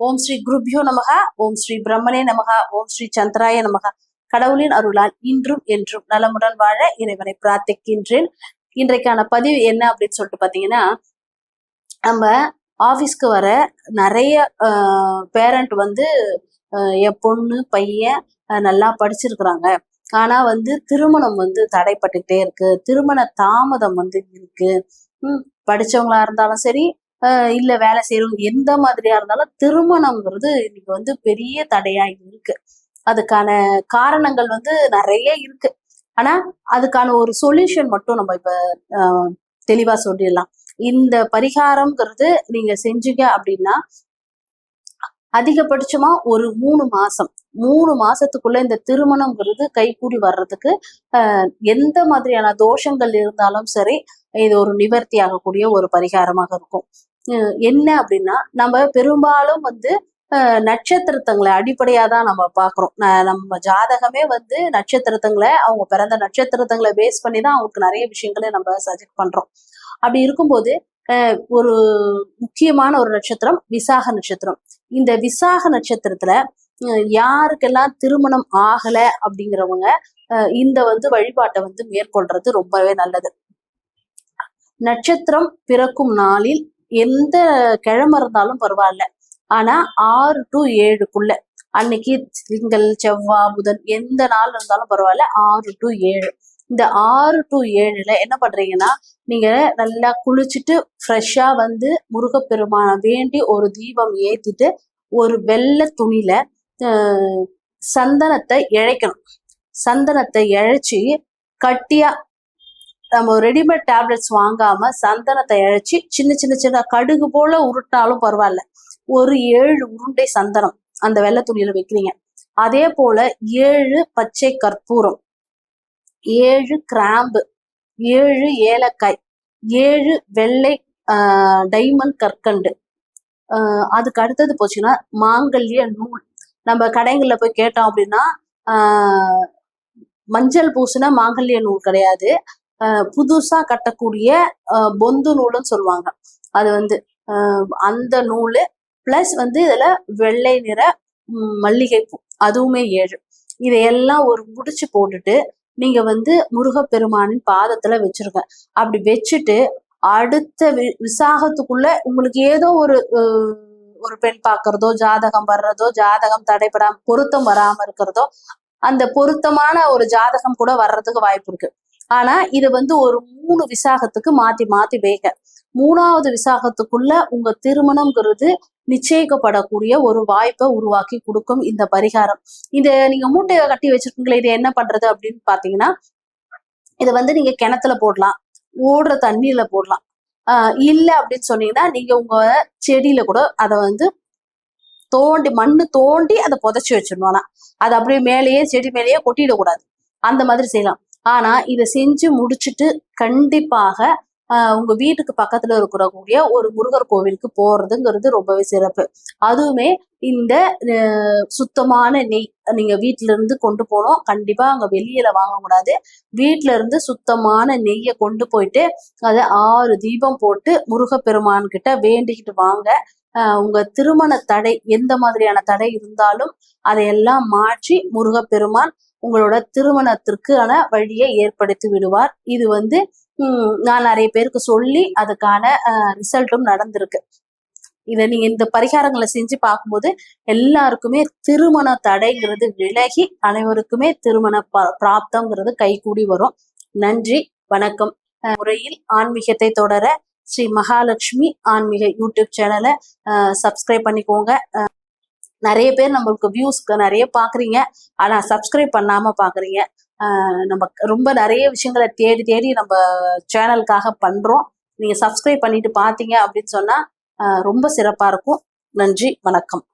ஓம் ஸ்ரீ குருப்யோ நமகா ஓம் ஸ்ரீ பிரம்மனே நமகா ஓம் ஸ்ரீ சந்திராய நமகா. கடவுளின் அருளால் இன்றும் என்றும் நலமுடன் வாழ இறைவனை பிரார்த்திக்கின்றேன். இன்றைக்கான பதிவு என்ன அப்படின்னு சொல்லிட்டு பாத்தீங்கன்னா நம்ம ஆஃபீஸ்க்கு வர நிறைய பேரண்ட் வந்து என் பொண்ணு பையன் நல்லா படிச்சிருக்கிறாங்க. ஆனா வந்து திருமணம் வந்து தடைப்பட்டுக்கிட்டே இருக்கு. திருமண தாமதம் வந்து இருக்கு. ம், படிச்சவங்களா இருந்தாலும் சரி இல்ல வேலை செய்யறவங்க எந்த மாதிரியா இருந்தாலும் திருமணம்ங்கிறது இன்னைக்கு வந்து பெரிய தடையா இருக்கு. அதுக்கான காரணங்கள் வந்து நிறைய இருக்கு. ஆனா அதுக்கான ஒரு சொல்யூஷன் மட்டும் நம்ம இப்ப தெளிவா சொல்லிடலாம். இந்த பரிகாரம்ங்கிறது நீங்க செஞ்சீங்க அப்படின்னா அதிகபட்சமா ஒரு மூணு மாசம். மூணு மாசத்துக்குள்ள இந்த திருமணம்ங்கிறது கைகூடி வர்றதுக்கு எந்த மாதிரியான தோஷங்கள் இருந்தாலும் சரி இது ஒரு நிவர்த்தி ஆகக்கூடிய ஒரு பரிகாரமாக இருக்கும். என்ன அப்படின்னா நம்ம பெரும்பாலும் வந்து நட்சத்திரத்தங்களை அடிப்படையாக தான் நம்ம பார்க்குறோம். ந- நம்ம ஜாதகமே வந்து நட்சத்திரத்தங்களை அவங்க பிறந்த நட்சத்திரத்தங்களை பேஸ் பண்ணி தான் அவங்களுக்கு நிறைய விஷயங்களை நம்ம சஜெக்ட் பண்ணுறோம் அப்படி இருக்கும்போது ஒரு முக்கியமான ஒரு நட்சத்திரம் விசாக நட்சத்திரம். இந்த விசாக நட்சத்திரத்துல யாருக்கெல்லாம் திருமணம் ஆகலை அப்படிங்கிறவங்க இந்த வந்து வழிபாட்டை வந்து மேற்கொள்றது ரொம்பவே நல்லது. நட்சத்திரம் பிறக்கும் நாளில் எந்த கிழமை இருந்தாலும் பரவாயில்ல. ஆனா ஆறு டு ஏழுக்குள்ள. அன்னைக்கு திங்கள் செவ்வாய் புதன் எந்த நாள் இருந்தாலும் பரவாயில்ல ஆறு டு ஏழு. இந்த ஆறு டு ஏழுல என்ன பண்றீங்கன்னா நீங்க நல்லா குளிச்சுட்டு ஃப்ரெஷ்ஷா வந்து முருகப்பெருமான வேண்டி ஒரு தீபம் ஏத்திட்டு ஒரு வெள்ளை துணியில சந்தனத்தை இழைக்கணும். சந்தனத்தை இழைச்சி கட்டியா நம்ம ரெடிமேட் டேப்லெட்ஸ் வாங்காம சந்தனத்தை இழைச்சி சின்ன சின்ன சின்ன கடுகு போல உருட்டாலும் பரவாயில்ல. ஒரு ஏழு உருண்டை சந்தனம் அந்த வெள்ளை துணியில வைக்கிறீங்க. அதே போல ஏழு பச்சை கற்பூரம் ஏழு கிராம்பு ஏழு ஏலக்காய் ஏழு வெள்ளை டைமண்ட் கற்கண்டு. ஆஹ் அதுக்கு அடுத்தது போச்சுன்னா மாங்கல்ய நூல். நம்ம கடைகள்ல போய் கேட்டோம் அப்படின்னா ஆஹ் மஞ்சள் பூசின மாங்கல்ய நூல் கிடையாது. புதுசா கட்டக்கூடிய ஆஹ் பொந்து நூலுன்னு சொல்லுவாங்க. அது வந்து ஆஹ் அந்த நூலு பிளஸ் வந்து இதுல வெள்ளை நிற மல்லிகை மல்லிகைப்பூ அதுவுமே ஏழு. இதையெல்லாம் ஒரு முடிச்சு போட்டுட்டு நீங்க வந்து முருகப்பெருமானின் பாதத்துல வச்சிருங்க. அப்படி வச்சுட்டு அடுத்த வி- விசாகத்துக்குள்ள உங்களுக்கு ஏதோ ஒரு ஒரு பெண் பார்க்கறதோ ஜாதகம் வர்றதோ ஜாதகம் தடைபடாம பொருத்தம் வராம இருக்கிறதோ அந்த பொருத்தமான ஒரு ஜாதகம் கூட வர்றதுக்கு வாய்ப்பு இருக்கு. ஆனா இது வந்து ஒரு மூணு விசாகத்துக்கு மாத்தி மாத்தி வைங்க. மூணாவது விசாகத்துக்குள்ள உங்க திருமணம்ங்கிறது நிச்சயிக்கப்படக்கூடிய ஒரு வாய்ப்பை உருவாக்கி கொடுக்கும் இந்த பரிகாரம். இத நீங்க மூட்டையை கட்டி வச்சிருக்கீங்களே இது என்ன பண்றது அப்படின்னு பாத்தீங்கன்னா இதை வந்து நீங்க கிணத்துல போடலாம். ஓடுற தண்ணியில போடலாம். ஆஹ் இல்ல அப்படின்னு சொன்னீங்கன்னா நீங்க உங்க செடியில கூட அதை வந்து தோண்டி மண்ணு தோண்டி அதை புதைச்சி வச்சிடணும் ஆனா அது அப்படியே மேலேயே செடி மேலேயே கொட்டிடக்கூடாது. அந்த மாதிரி செய்யலாம். ஆனா இதை செஞ்சு முடிச்சுட்டு கண்டிப்பாக உங்க வீட்டுக்கு பக்கத்துல இருக்கிறக்கூடிய ஒரு முருகர் கோவிலுக்கு போறதுங்கிறது ரொம்பவே சிறப்பு. அதுவுமே இந்த சுத்தமான நெய் நீங்க வீட்டுல இருந்து கொண்டு போனோம் கண்டிப்பா அங்க வெளியில வாங்கக்கூடாது வீட்டுல இருந்து சுத்தமான நெய்யை கொண்டு போயிட்டு அதை ஆறு தீபம் போட்டு முருகப்பெருமான் கிட்ட வேண்டிக்கிட்டு வாங்க. உங்க திருமண தடை எந்த மாதிரியான தடை இருந்தாலும் அதையெல்லாம் மாற்றி முருகப்பெருமான் உங்களோட திருமணத்திற்கான வழியை ஏற்படுத்தி விடுவார். இது வந்து நான் நிறைய பேருக்கு சொல்லி அதுக்கான ரிசல்ட்டும் நடந்திருக்கு. இதை நீங்க இந்த பரிகாரங்களை செஞ்சு பார்க்கும்போது எல்லாருக்குமே திருமண தடைங்கிறது விலகி அனைவருக்குமே திருமண ப- பிராப்தம்ங்கிறது கைகூடி வரும். நன்றி வணக்கம். முறையில் ஆன்மீகத்தை தொடர ஸ்ரீ மகாலட்சுமி ஆன்மீக யூடியூப் சேனலை சப்ஸ்கிரைப் பண்ணிக்கோங்க. நிறைய பேர் நம்மளுக்கு வியூஸ்க்கு நிறைய பாக்குறீங்க. ஆனா சப்ஸ்கிரைப் பண்ணாம பாக்குறீங்க. நம்ம ரொம்ப நிறைய விஷயங்களை தேடி தேடி நம்ம சேனலுக்காக பண்றோம். நீங்க சப்ஸ்கிரைப் பண்ணிட்டு பாத்தீங்க அப்படின்னு சொன்னா ரொம்ப சிறப்பா இருக்கும். நன்றி வணக்கம்.